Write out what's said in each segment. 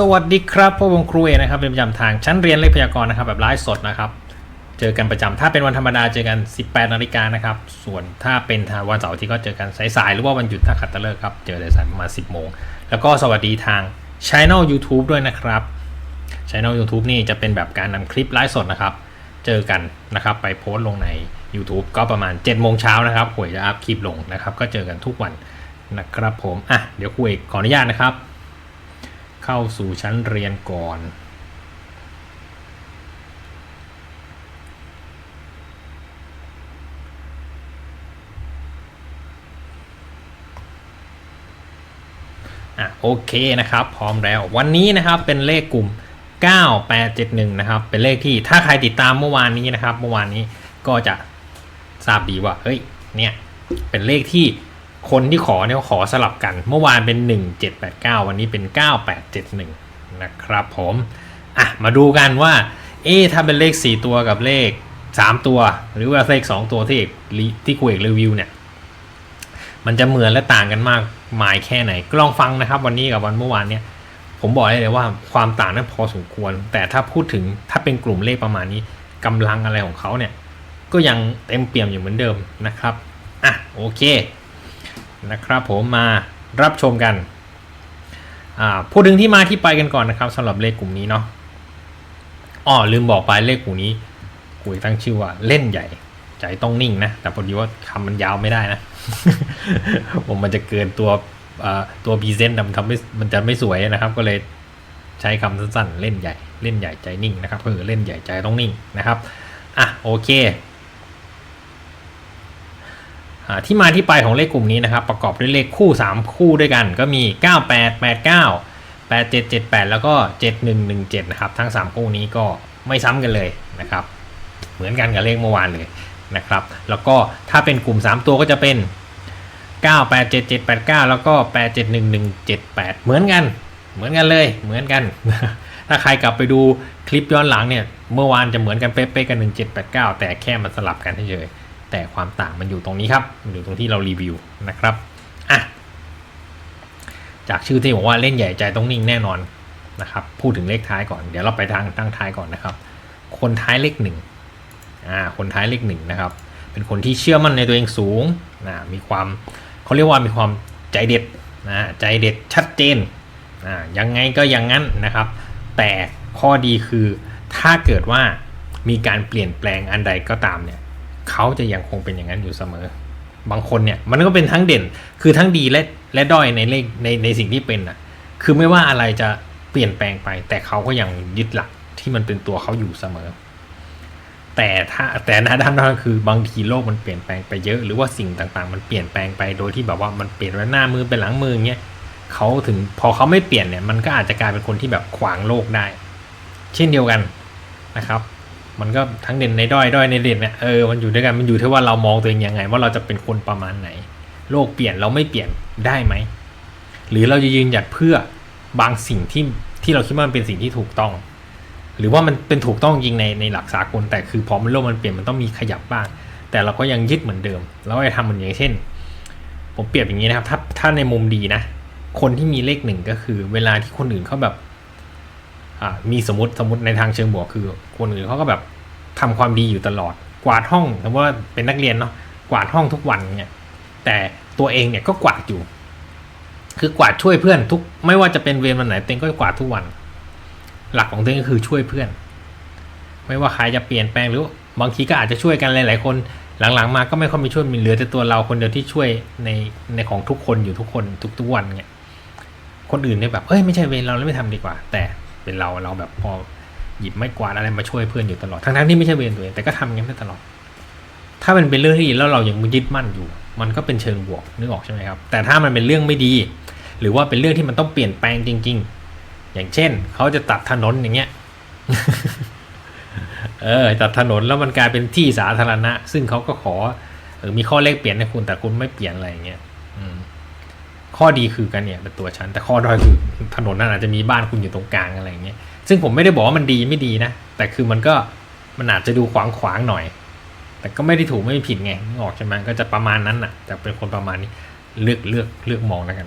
สวัสดีครับพวกผมครูเอนะครับเป็นประจำทางชั้นเรียนเลขพยากรณ์นะครับแบบไลฟ์สดนะครับ เจอกันประจำถ้าเป็นวันธรรมดาเจอกัน 18นาฬิกานะครับ ส่วนถ้าเป็นวันเสาร์ที่ก็เจอกันสายๆหรือว่าวันหยุดถ้าขัดตะเลิกครับ เจอสายประมาณ 10 โมง แล้วก็สวัสดีทางช anel YouTube ด้วยนะครับช anel YouTube นี่จะเป็นแบบการนำคลิปไลฟ์สดนะครับ เจอกันนะครับไปโพสต์ลงใน YouTube ก็ประมาณ7โมงเช้านะครับหวยจะอัพคลิปลงนะครับ ก็เจอกันทุกวันนะครับผมอะเดี๋ยวครูเอกขออนุญาตนะครับ เข้าสู่ชั้นเรียนก่อน อะโอเคนะครับ พร้อมแล้ววันนี้นะครับเป็นเลขกลุ่ม 9871 นะครับ เป็นเลขที่ถ้าใครติดตามเมื่อวานนี้นะครับ เมื่อวานนี้ก็จะทราบดีว่า เฮ้ย เนี่ย เป็นเลขที่ คนที่ขอเนี่ยขอสลับกัน เมื่อวานเป็น 1789 วันนี้เป็น 9871 นะครับผม อะ มาดูกันว่า เอ๊ถ้าเป็นเลข 4 ตัวกับเลข 3 ตัว หรือว่าเลข 2 ตัวที่เอกที่คุยเอกรีวิวเนี่ย มันจะเหมือนและต่างกันมากมายแค่ไหนก็ลองฟังนะครับ วันนี้กับวันเมื่อวานเนี่ย ผมบอกได้เลยว่าความต่างนั้นพอสมควร แต่ถ้าพูดถึงถ้าเป็นกลุ่มเลขประมาณนี้กำลังอะไรของเขาเนี่ย ก็ยังเต็มเปี่ยมอยู่เหมือนเดิมนะครับ อะโอเค นะครับผมมารับชมกันพูดถึงที่มาที่ไปกันก่อนนะครับสำหรับเลขกลุ่มนี้เนาะอ๋อลืมบอกไปเลขกลุ่มนี้คุยตั้งชื่อว่าเล่นใหญ่ใจต้องนิ่งนะ แต่พอดีว่าคำมันยาวไม่ได้นะ ผมมันจะเกินตัวตัวพรีเซนต์ทำไม่มันจะไม่สวยนะครับ ก็เลยใช้คำสั้นๆ เล่นใหญ่ เล่นใหญ่ใจนิ่งนะครับก็คือเล่นใหญ่ใจต้องนิ่งนะครับ อะโอเค ที่มาที่ไปของเลขกลุ่มนี้นะครับ ประกอบด้วยเลขคู่ 3 คู่ด้วยกัน ก็มี 98 89 8778 แล้วก็ 7117 นะครับ ทั้ง 3 คู่นี้ก็ไม่ซ้ำกันเลยนะครับ เหมือนกันกับเลขเมื่อวานเลยนะครับ แล้วก็ถ้าเป็นกลุ่ม 3 ตัวก็จะเป็น 987789 แล้วก็ 871178 เหมือนกัน เหมือนกันเลย เหมือนกัน ถ้าใครกลับไปดูคลิปย้อนหลังเนี่ย เมื่อวานจะเหมือนกันเป๊ะๆกัน 1789 แต่แค่มันสลับกันเฉยๆ แต่ความต่างมันอยู่ตรงนี้ครับอยู่ตรงที่เรารีวิวนะครับอะจากชื่อที่บอกว่าเล่นใหญ่ใจต้องนิ่งแน่นอนนะครับ พูดถึงเลขท้ายก่อน เดี๋ยวเราไปทางตั้งท้ายก่อนนะครับ คนท้ายเลขหนึ่งอ่า คนท้ายเลขหนึ่งนะครับ เป็นคนที่เชื่อมั่นในตัวเองสูงนะมีความเขาเรียกว่ามีความใจเด็ดนะใจเด็ดชัดเจนอ่ายังไงก็อย่างนั้นนะครับ แต่ข้อดีคือถ้าเกิดว่ามีการเปลี่ยนแปลงอันใดก็ตามเนี่ย เขาจะยังคงเป็นอย่างนั้นอยู่เสมอ บางคนเนี่ยมันก็เป็นทั้งเด่นคือทั้งดีและและด้อยในเลขในในสิ่งที่เป็นอะ คือไม่ว่าอะไรจะเปลี่ยนแปลงไป แต่เขาก็ยังยึดหลักที่มันเป็นตัวเขาอยู่เสมอ แต่ถ้าแต่น้าด้านนั้นคือบางทีโลกมันเปลี่ยนแปลงไปเยอะหรือว่าสิ่งต่างๆ มันเปลี่ยนแปลงไปโดยที่แบบว่ามันเปลี่ยนไปหน้ามือเป็นหลังมือเงี้ยเขาถึงพอเขาไม่เปลี่ยนเนี่ยมันก็อาจจะกลายเป็นคนที่แบบขวางโลกได้ เช่นเดียวกันนะครับ มันก็ทั้งเด่นในด้อยด้อยในเด่นเนี่ยเออมันอยู่ด้วยกันมันอยู่ที่ว่าเรามองตัวเองยังไง ว่าเราจะเป็นคนประมาณไหน โลกเปลี่ยนเราไม่เปลี่ยนได้ไหมหรือเราจะยืนหยัดเพื่อบางสิ่งที่ที่เราคิดว่ามันเป็นสิ่งที่ถูกต้อง หรือว่ามันเป็นถูกต้องจริงในในหลักสากลแต่คือพอมันโลกมันเปลี่ยนมันต้องมีขยับบ้าง แต่เราก็ยังยึดเหมือนเดิม แล้วก็จะทำเหมือนอย่างเช่น ผมเปรียบอย่างนี้นะครับ ถ้าถ้าในมุมดีนะ คนที่มีเลขหนึ่งก็คือ เวลาที่คนอื่นเขาแบบอ่ามีสมมติสมมติในทางเชิงบวกคือ คนอื่นเขาก็แบบ ทำความดีอยู่ตลอด กวาดห้องสมมติว่าเป็นนักเรียนเนาะกวาดห้องทุกวันเนี่ย แต่ตัวเองเนี่ยก็กวาดอยู่ คือกวาดช่วยเพื่อนทุก ไม่ว่าจะเป็นเวรวันไหนเต็งก็กวาดทุกวัน หลักของเตัวเองก็คือช่วยเพื่อน ไม่ว่าใครจะเปลี่ยนแปลงหรือบางทีก็อาจจะช่วยกันหลาย ๆ คน หลัง ๆ มาก็ไม่ค่อยมีช่วยมีเหลือแต่ตัวเราคนเดียวที่ช่วยในในของทุกคนอยู่ทุกคนทุกๆวันเนี่ยคนอื่นเนี่ยแบบเฮ้ยไม่ใช่เวรเราแล้วไม่ทำดีกว่า แต่เป็นเราเราแบบพอ หยิบไม่กวาดอะไรมาช่วยเพื่อนอยู่ตลอด ทั้งๆที่ไม่ใช่เวรตัวเองแต่ก็ทำอย่างนั้ได้ตลอด ถ้ามันเป็นเรื่องที่ดีแล้วเรายังยึดมั่นอยู่ มันก็เป็นเชิงบวกนึกออกใช่ไหมครับ แต่ถ้ามันเป็นเรื่องไม่ดี หรือว่าเป็นเรื่องที่มันต้องเปลี่ยนแปลงจริง ๆ อย่างเช่น เขาจะตัดถนนอย่างเงี้ย เออตัดถนนแล้วมันกลายเป็นที่สาธารณะ ซึ่งเขาก็ขอเออมีข้อเลขเปลี่ยนให้คุณแต่คุณไม่เปลี่ยนอะไรอย่างเงี้ยข้อดีคือกันเนี่ยเป็นตัวฉันแต่ข้อด้อยคือถนนนั้นอาจจะมีบ้านคุณอยู่ตรงกลางอะไรอย่างเงี้ย ซึ่งผมไม่ได้บอกว่ามันดีไม่ดีนะ แต่คือมันก็มันอาจจะดูขวางขวางๆหน่อย แต่ก็ไม่ได้ถูกไม่ผิดไงออกใช่ไหมก็จะประมาณนั้นน่ะจะเป็นคนประมาณนี้เลือกเลือกเลือกมองแล้วกัน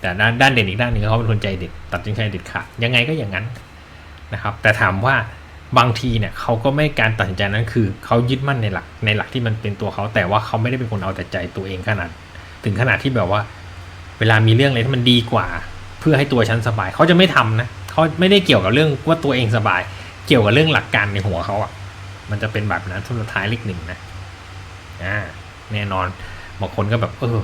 แต่ด้านด้านเด่นอีกด้านหนึ่งเขาเป็นคนใจเด็ดตัดสินใจเด็ดขาดยังไงก็อย่างนั้นนะครับ แต่ถามว่าบางทีเนี่ยเขาก็ไม่การตัดสินใจนั้นคือเขายึดมั่นในหลักในหลักที่มันเป็นตัวเขาแต่ว่าเขาไม่ได้เป็นคนเอาแต่ใจตัวเองขนาด ถึงขนาดที่แบบว่า เวลามีเรื่องอะไรที่มันดีกว่า เพื่อให้ตัวฉันสบายเขาจะไม่ทำนะ เขาไม่ได้เกี่ยวกับเรื่องว่าตัวเองสบาย เกี่ยวกับเรื่องหลักการในหัวเขาอะ มันจะเป็นแบบนั้นสุดท้ายเลขหนึ่งนะอ่าแน่นอนบางคนก็แบบเออ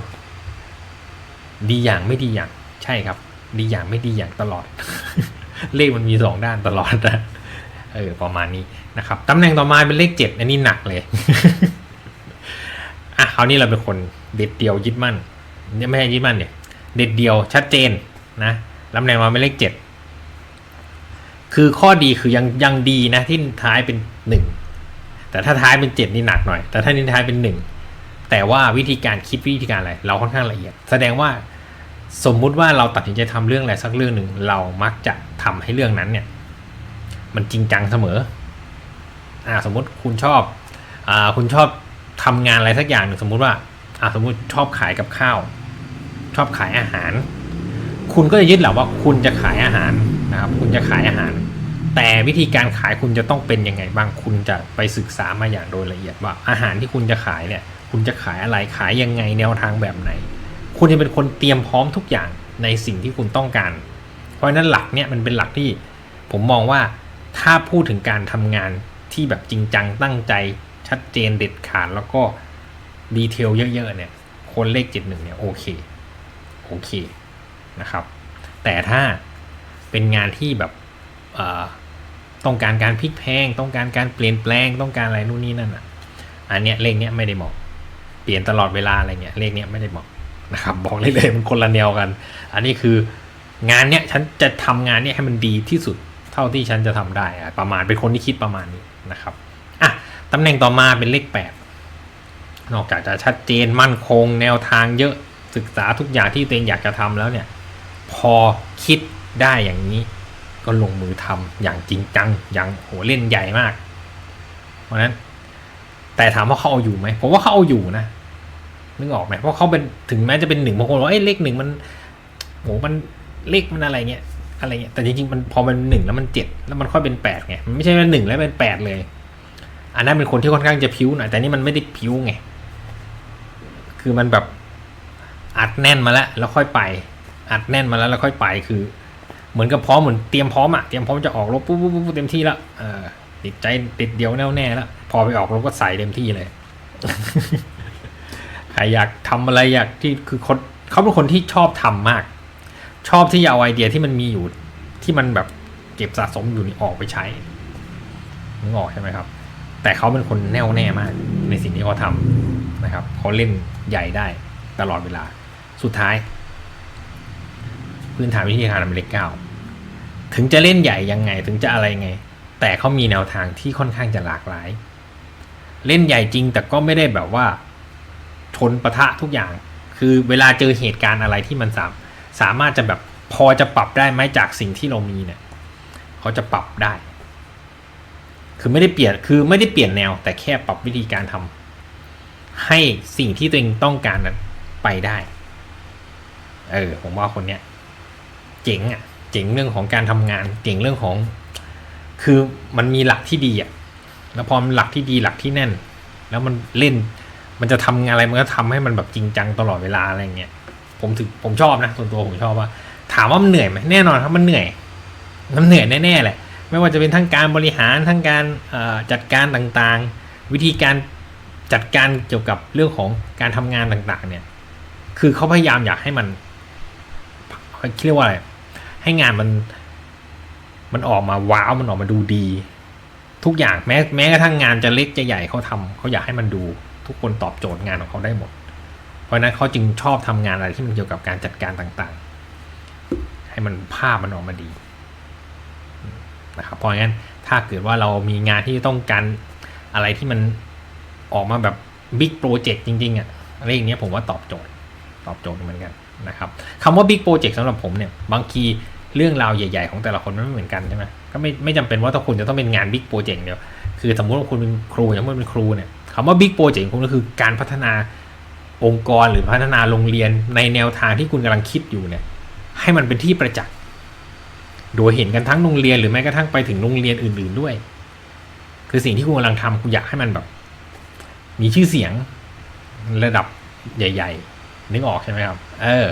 ดีอย่างไม่ดีอย่าง ใช่ครับ ดีอย่างไม่ดีอย่างตลอด เลขมันมีสองด้านตลอดนะเออประมาณนี้นะครับตำแหน่งต่อมาเป็นเลขเจ็ดอันนี้หนักเลยอะคราวนี้เราเป็นคนเด็ดเดียวยึดมั่นเนี่ยไม่ใช่ยึดมั่นเนี่ยเด็ดเดียวชัดเจนนะตำแหน่งมาเป็นเลขเจ็ด คือข้อดีคือยังยังดีนะที่ท้ายเป็นหนึ่งแต่ถ้าท้ายเป็นเจ็ดนี่หนักหน่อย แต่ถ้านี่ท้ายเป็นหนึ่งแต่ว่าวิธีการคิดวิธีการอะไร เราค่อนข้างละเอียด แสดงว่าสมมุติว่าเราตัดสินใจทำเรื่องอะไรสักเรื่องหนึ่งเรามักจะทำให้เรื่องนั้นเนี่ย มันจริงจังเสมออ่าสมมุติคุณชอบอ่าคุณชอบทำงานอะไรสักอย่างหนึ่งสมมุติว่าอ่าสมมุติชอบขายกับข้าว ชอบขายอาหาร คุณก็จะยึดหลักว่าคุณจะขายอาหารนะครับ คุณจะขายอาหาร แต่วิธีการขายคุณจะต้องเป็นยังไงบ้าง คุณจะไปศึกษามาอย่างโดยละเอียดว่าอาหารที่คุณจะขายเนี่ย คุณจะขายอะไร ขายยังไง แนวทางแบบไหน คุณจะเป็นคนเตรียมพร้อมทุกอย่างในสิ่งที่คุณต้องการ เพราะฉะนั้นหลักเนี่ยมันเป็นหลักที่ผมมองว่าถ้าพูดถึงการทำงานที่แบบจริงจังตั้งใจชัดเจนเด็ดขาดแล้วก็ดีเทลเยอะๆเนี่ย คนเลขเจ็ดหนึ่งเนี่ยโอเค โอเค นะครับ แต่ถ้าเป็นงานที่แบบต้องการการพลิกแพง ต้องการการเปลี่ยนแปลง ต้องการอะไรนู่นนี่นั่นอะ อันเนี้ยเลขเนี้ยไม่ได้เหมาะ เปลี่ยนตลอดเวลาอะไรเงี้ยเลขเนี้ยไม่ได้เหมาะนะครับบอกเลยเลยมันคนละแนวกัน อันนี้คืองานเนี้ยฉันจะทำงานเนี้ยให้มันดีที่สุดเท่าที่ฉันจะทำได้อะประมาณเป็นคนที่คิดประมาณนี้นะครับอะตำแหน่งต่อมาเป็นเลขแปดนอกจากจะชัดเจนมั่นคง แนวทางเยอะศึกษาทุกอย่างที่ตัวเองอยากจะทำแล้วเนี่ย พอคิดได้อย่างนี้ ก็ลงมือทำอย่างจริงจัง อย่างโหเล่นใหญ่มาก เพราะนั้น แต่ถามว่าเขาเอาอยู่ไหมผมว่าเขาเอาอยู่นะนึกออกไหมเพราะเขาเป็นถึงแม้จะเป็นหนึ่งบางคนบอกเอ้ยเลขหนึ่งมันโหมันเลขมันอะไรเงี้ยอะไรเงี้ยแต่จริงๆมันพอมันหนึ่งแล้วมันเจ็ดแล้วมันค่อยเป็นแปดไงมันไม่ใช่ว่าหนึ่งแล้วเป็นแปดเลย อันนั้นเป็นคนที่ค่อนข้างจะพิ้วหน่อยแต่นี่มันไม่ได้พิ้วไงคือมันแบบอัดแน่นมาแล้วแล้วค่อยไป อัดแน่นมาแล้วแล้วค่อยไปคือ เหมือนกับพร้อมเหมือนเตรียมพร้อมอะเตรียมพร้อมจะออกรบปุ๊บปุ๊บปุ๊บเต็มที่แล้วเออติดใจติดเดียวแน่วแน่แล้วพอไปออกรบก็ใส่เต็มที่เลยใครอยากทำอะไรอยากที่คือคนเขาเป็นคนที่ชอบทำมาก ชอบที่จะเอาไอเดียที่มันมีอยู่ที่มันแบบเก็บสะสมอยู่นี่ออกไปใช้นึกออกใช่ไหมครับ แต่เขาเป็นคนแน่วแน่มาก ในสิ่งที่เขาทำนะครับเขาเล่นใหญ่ได้ตลอดเวลา สุดท้าย พื้นฐานวิธีการทำเลขเก้าถึงจะเล่นใหญ่ยังไงถึงจะอะไรไง แต่เขามีแนวทางที่ค่อนข้างจะหลากหลาย เล่นใหญ่จริงแต่ก็ไม่ได้แบบว่าชนประทะทุกอย่าง คือเวลาเจอเหตุการณ์อะไรที่มันสามสามารถจะแบบพอจะปรับได้ไหมจากสิ่งที่เรามีเนี่ยเขาจะปรับได้ คือไม่ได้เปลี่ยนคือไม่ได้เปลี่ยนแนว แต่แค่ปรับวิธีการทำให้สิ่งที่ตัวเองต้องการนั้นไปได้ เออผมว่าคนเนี้ย เจ๋งอะเจ๋งเรื่องของการทำงานเจ๋งเรื่องของ คือมันมีหลักที่ดีอะแล้วพอมันหลักที่ดีหลักที่แน่น แล้วมันเล่นมันจะทำอะไรมันก็ทำให้มันแบบจริงจังตลอดเวลาอะไรเงี้ยผมถึงผมชอบนะส่วนตัวผมชอบว่า ถามว่ามันเหนื่อยไหมแน่นอนครับมันเหนื่อยมันเหนื่อยแน่ๆแหละไม่ว่าจะเป็นทั้งการบริหารทั้งการจัดการต่างๆ วิธีการจัดการเกี่ยวกับเรื่องของการทำงานต่างๆ เนี่ย คือเขาพยายามอยากให้มันเรียกว่าอะไร ให้งานมัน มันออกมาว้าวมันออกมาดูดี ทุกอย่างแม้แม้กระทั่งงานจะเล็กจะใหญ่เขาทำเขาอยากให้มันดู ทุกคนตอบโจทย์งานของเขาได้หมด เพราะนั้นเขาจึงชอบทำงานอะไรที่มันเกี่ยวกับการจัดการต่างๆ ให้มันภาพมันออกมาดีนะครับเพราะงั้นถ้าเกิดว่าเรามีงานที่ต้องการอะไรที่มันออกมาแบบบิ๊กโปรเจกต์จริงๆอะอะไรอย่างเนี้ยผมว่าตอบโจทย์ตอบโจทย์เหมือนกันนะครับคำว่าบิ๊กโปรเจกต์สำหรับผมเนี่ยบางที เรื่องราวใหญ่ๆ ของแต่ละคนมันไม่เหมือนกันใช่ไหมก็ไม่ไม่จำเป็นว่าถ้าคุณจะต้องเป็นงานบิ๊กโปรเจกต์เดียวคือสมมติว่าคุณเป็นครูอย่างเมื่อเป็นครูเนี่ยคำว่าบิ๊กโปรเจกต์ของคุณก็คือการพัฒนาองค์กรหรือพัฒนาโรงเรียนในแนวทางที่คุณกำลังคิดอยู่เนี่ย ให้มันเป็นที่ประจักษ์โดยเห็นกันทั้งโรงเรียนหรือแม้กระทั่งไปถึงโรงเรียนอื่น ๆด้วย คือสิ่งที่คุณกำลังทำคุณอยากให้มันแบบ มีชื่อเสียงระดับใหญ่ ๆ นึกออกใช่ไหมครับ เออ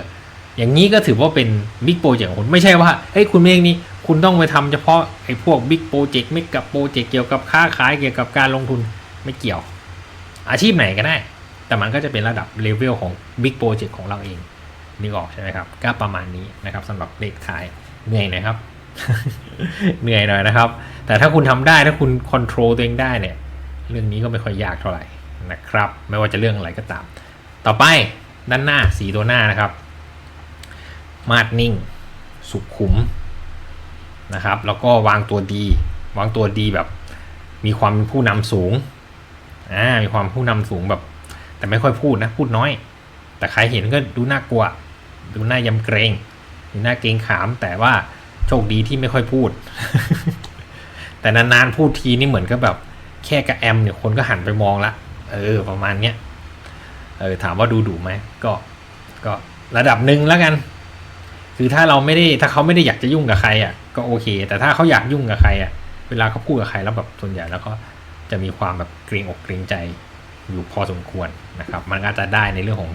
อย่างนี้ก็ถือว่าเป็นบิ๊กโปรเจกต์ของคุณไม่ใช่ว่าเฮ้ยคุณเมฆนี่คุณต้องไปทำเฉพาะไอ้พวกบิ๊กโปรเจกต์ไม่กับโปรเจกต์เกี่ยวกับค้าขายเกี่ยวกับการลงทุนไม่เกี่ยว อาชีพไหนก็ได้ แต่มันก็จะเป็นระดับเลเวลของบิ๊กโปรเจกต์ของเราเองนึกออกใช่ไหมครับก็ประมาณนี้นะครับสำหรับเลขท้ายเหนื่อยน่อยครับ เหนื่อยหน่อยนะครับ แต่ถ้าคุณทำได้ถ้าคุณค o n t r o l ตัวเองได้เนี่ย เรื่องนี้ก็ไม่ค่อยยากเท่าไหร่นะครับ ไม่ว่าจะเรื่องอะไรก็ตาม ต่อไปด้านหน้าสีตัวหน้านะครับ มาดนิ่ง สุขุมนะครับ แล้วก็วางตัวดี วางตัวดีแบบ มีความเป็นผู้นำสูงอ่ามีความผู้นำสูงแบบ แต่ไม่ค่อยพูดนะ พูดน้อย แต่ใครเห็นก็ดูน่ากลัว ดูน่ายำเกรงดูน่าเกรงขาม แต่ว่าโชคดีที่ไม่ค่อยพูด แต่นานๆพูดทีนี่เหมือนกับแบบ แค่กระแอมเนี่ยคนก็หันไปมองละเออ ประมาณเนี้ยเออถามว่าดูดุไหมก็ ก็ระดับหนึ่งแล้วกัน คือถ้าเราไม่ได้ถ้าเขาไม่ได้อยากจะยุ่งกับใครอะก็โอเค แต่ถ้าเขาอยากยุ่งกับใครอะเวลาเขาพูดกับใครแล้วแบบส่วนใหญ่แล้วก็จะมีความแบบเกรงอกเกรงใจอยู่พอสมควรนะครับ มันก็จะได้ในเรื่องของ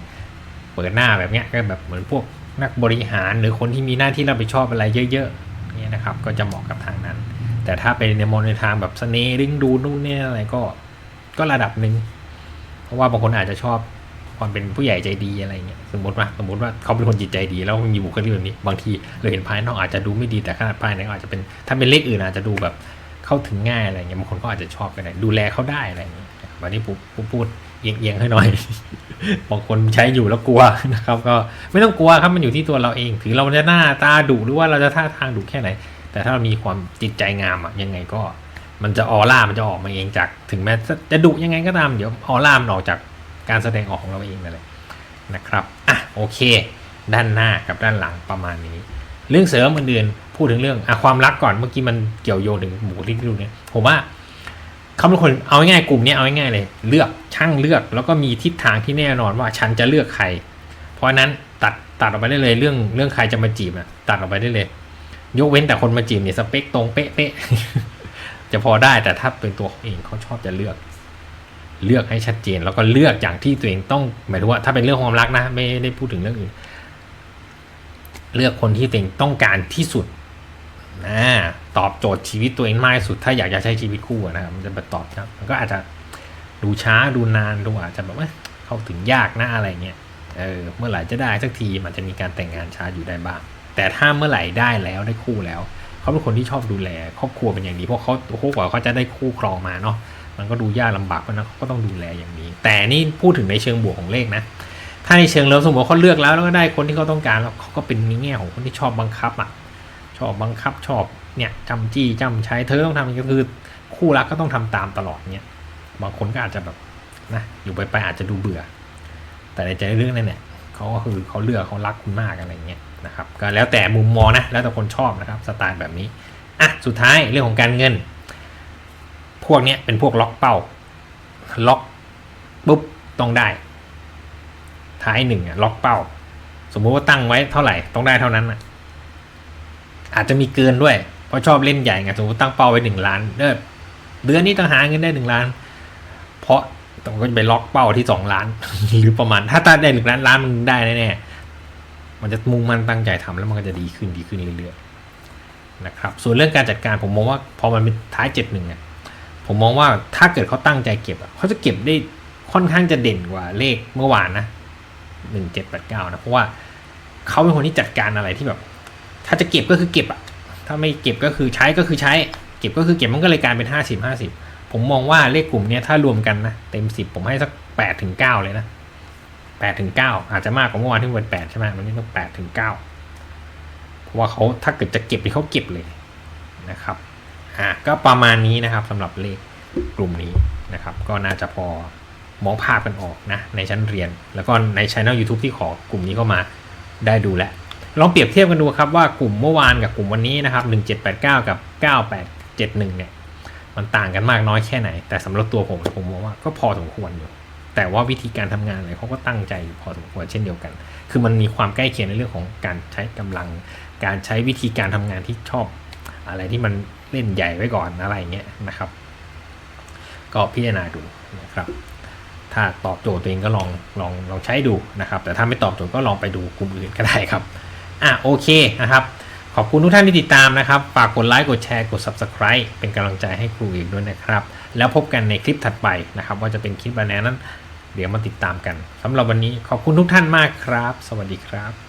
เปิดหน้าแบบเนี้ยก็แบบเหมือนพวกนักบริหารหรือคนที่มีหน้าที่รับผิดชอบอะไรเยอะๆเนี่ยนะครับ ก็จะเหมาะกับทางนั้น แต่ถ้าเป็นในมองในทางแบบเสน่ห์ดึงดูนู่นเนี่ยอะไรก็ก็ระดับหนึ่งเพราะว่าบางคนอาจจะชอบ ความเป็นผู้ใหญ่ใจดีอะไรเงี้ยสมมติว่าสมมติว่าเขาเป็นคนจิตใจดี แล้วมีบุคลิกแบบนี้บางทีเราเห็นภายนอกอาจจะดูไม่ดีแต่ขนาดภายในอาจจะเป็นถ้าเป็นเลขอื่นอาจจะดูแบบเข้าถึงง่ายอะไรเงี้ยบางคนก็อาจจะชอบก็ได้ดูแลเขาได้อะไรเงี้ยวันนี้ผมผมพูดเอียงๆให้หน่อยบางคนใช้อยู่แล้วกลัวนะครับ ก็ไม่ต้องกลัวครับมันอยู่ที่ตัวเราเองถึงเราจะหน้าตาดุหรือว่าเราจะท่าทางดุแค่ไหน แต่ถ้าเรามีความจิตใจงามอะยังไงก็มันจะออร่ามันจะออกมาเองจากถึงแม้จะดุยังไงก็ตามเดี๋ยวออร่ามันออกจาก การแสดงออกของเราเองนั่นแหละนะครับอะโอเค ด้านหน้ากับด้านหลังประมาณนี้ เรื่องเสริมอื่นๆพูดถึงเรื่องอะความรักก่อนเมื่อกี้มันเกี่ยวโยงถึงบุคลิกดูเนี่ยผมว่าเขาเป็นคนเอาง่ายกลุ่มนี้เอาง่ายเลย เลือกช่างเลือกแล้วก็มีทิศทางที่แน่นอนว่าฉันจะเลือกใคร เพราะฉะนั้นตัดตัดออกไปได้เลยเรื่องเรื่องใครจะมาจีบอะตัดออกไปได้เลย ยกเว้นแต่คนมาจีบเนี่ยสเปคตรงเป๊ะๆจะพอได้แต่ถ้าเป็นตัวเขาเองเขาชอบจะเลือก เลือกให้ชัดเจน แล้วก็เลือกอย่างที่ตัวเองต้องหมายถึงว่าถ้าเป็นเรื่องความรักนะ ไม่ได้พูดถึงเรื่องอื่น เลือกคนที่ตัวเองต้องการที่สุดนะตอบโจทย์ชีวิตตัวเองมากที่สุด ถ้าอยากจะใช้ชีวิตคู่นะครับมันจะไปตอบครับมันก็อาจจะดูช้าดูนานดูอาจจะแบบว่าเข้าถึงยากนะอะไรเงี้ยเออเมื่อไหร่จะได้สักทีมันจะมีการแต่งงานช้าอยู่ได้บ้าง แต่ถ้าเมื่อไหร่ได้แล้วได้คู่แล้ว เขาเป็นคนที่ชอบดูแล ครอบครัวเป็นอย่างดีเพราะเขาโอ้โหกว่าเขาจะได้คู่ครองมาเนาะ มันก็ดูยากลำบากเพราะนั้นเขาก็ต้องดูแลอย่างนี้ แต่นี่พูดถึงในเชิงบวกของเลขนะ ถ้าในเชิงลบสมมติเขาเลือกแล้วแล้วก็ได้คนที่เขาต้องการแล้วเขาก็เป็นในแง่ของคนที่ชอบบังคับอะชอบบังคับชอบเนี่ยจำจี้จำใช้เธอต้องทำก็คือคู่รักก็ต้องทำตามตลอดเนี่ยบางคนก็อาจจะแบบนะอยู่ไปไปอาจจะดูเบื่อ แต่ในใจเรื่องนั้นเนี่ยเขาก็คือเขาเลือกเขารักคุณมากอะไรเงี้ยนะครับก็แล้วแต่มุมมองนะแล้วแต่คนชอบนะครับสไตล์แบบนี้อะสุดท้ายเรื่องของการเงิน พวกเนี้ยเป็นพวกล็อกเป้า ล็อกปุ๊บต้องได้ ท้ายหนึ่งอะล็อกเป้า สมมุติว่าตั้งไว้เท่าไหร่ต้องได้เท่านั้นอะอาจจะมีเกินด้วย เพราะชอบเล่นใหญ่ไงสมมติตั้งเป้าไว้หนึ่งล้านเดือนเดือนี้ต้องหาเงินได้หนึ่งล้าน เพราะต้องก็จะไปล็อกเป้าที่สองล้าน หรือประมาณ ถ้าตั้งได้หนึ่งล้านล้านมันได้แน่ๆมันจะมุ่งมั่นตั้งใจทำแล้วมันก็จะดีขึ้นดีขึ้นเรื่อยๆนะครับ ส่วนเรื่องการจัดการผมมองว่าพอมันเป็นท้ายเจ็ดหนึ่งอะ ผมมองว่าถ้าเกิดเขาตั้งใจเก็บเขาจะเก็บได้ค่อนข้างจะเด่นกว่าเลขเมื่อวานนะหนึ่งเจ็ดแปดเก้านะเพราะว่าเขาเป็นคนที่จัดการอะไรที่แบบ ถ้าจะเก็บก็คือเก็บอะถ้าไม่เก็บก็คือใช้ก็คือใช้ เก็บก็คือเก็บมันก็เลยกลายเป็นห้าสิบห้าสิบผมมองว่าเลขกลุ่มเนี้ยถ้ารวมกันนะเต็มสิบผมให้สักแปดถึงเก้าเลยนะแปดถึงเก้าอาจจะมากกว่าเมื่อวานที่มันเป็นแปดใช่ไหมวันนี้ต้องแปดถึงเก้าเพราะว่าเขาถ้าเกิดจะเก็บนี่เขาเก็บเลยนะครับ อะก็ประมาณนี้นะครับสำหรับเลขกลุ่มนี้นะครับ ก็น่าจะพอมองภาพกันออกนะในชั้นเรียน แล้วก็ในช่อง YouTube ที่ขอกลุ่มนี้เข้ามาได้ดูแลลองเปรียบเทียบกันดูครับว่ากลุ่มเมื่อวานกับกลุ่มวันนี้นะครับ 1789 กับ 9871 เนี่ย มันต่างกันมากน้อยแค่ไหน แต่สำหรับตัวผมผมมองว่าก็พอสมควรอยู่แแต่ว่าวิธีการทำงานอะไรเขาก็ตั้งใจอยู่พอสมควรเช่นเดียวกัน คือมันมีความใกล้เคียงในเรื่องของการใช้กำลัง การใช้วิธีการทำงานที่ชอบ อะไรที่มันเล่นใหญ่ไว้ก่อนอะไรเงี้ยนะครับ ก็พิจารณาดูนะครับ ถ้าตอบโจทย์ตัวเองก็ลองลองลองใช้ดูนะครับ แต่ถ้าไม่ตอบโจทย์ก็ลองไปดูกลุ่มอื่นก็ได้ครับอะโอเคนะครับ ขอบคุณทุกท่านที่ติดตามนะครับ ฝากกดไลค์กดแชร์กด Subscribe เป็นกำลังใจให้ครูอีกด้วยนะครับ แล้วพบกันในคลิปถัดไปนะครับ ว่าจะเป็นคลิปอะไรนั้น เดี๋ยวมาติดตามกันสำหรับวันนี้ขอบคุณทุกท่านมากครับ สวัสดีครับ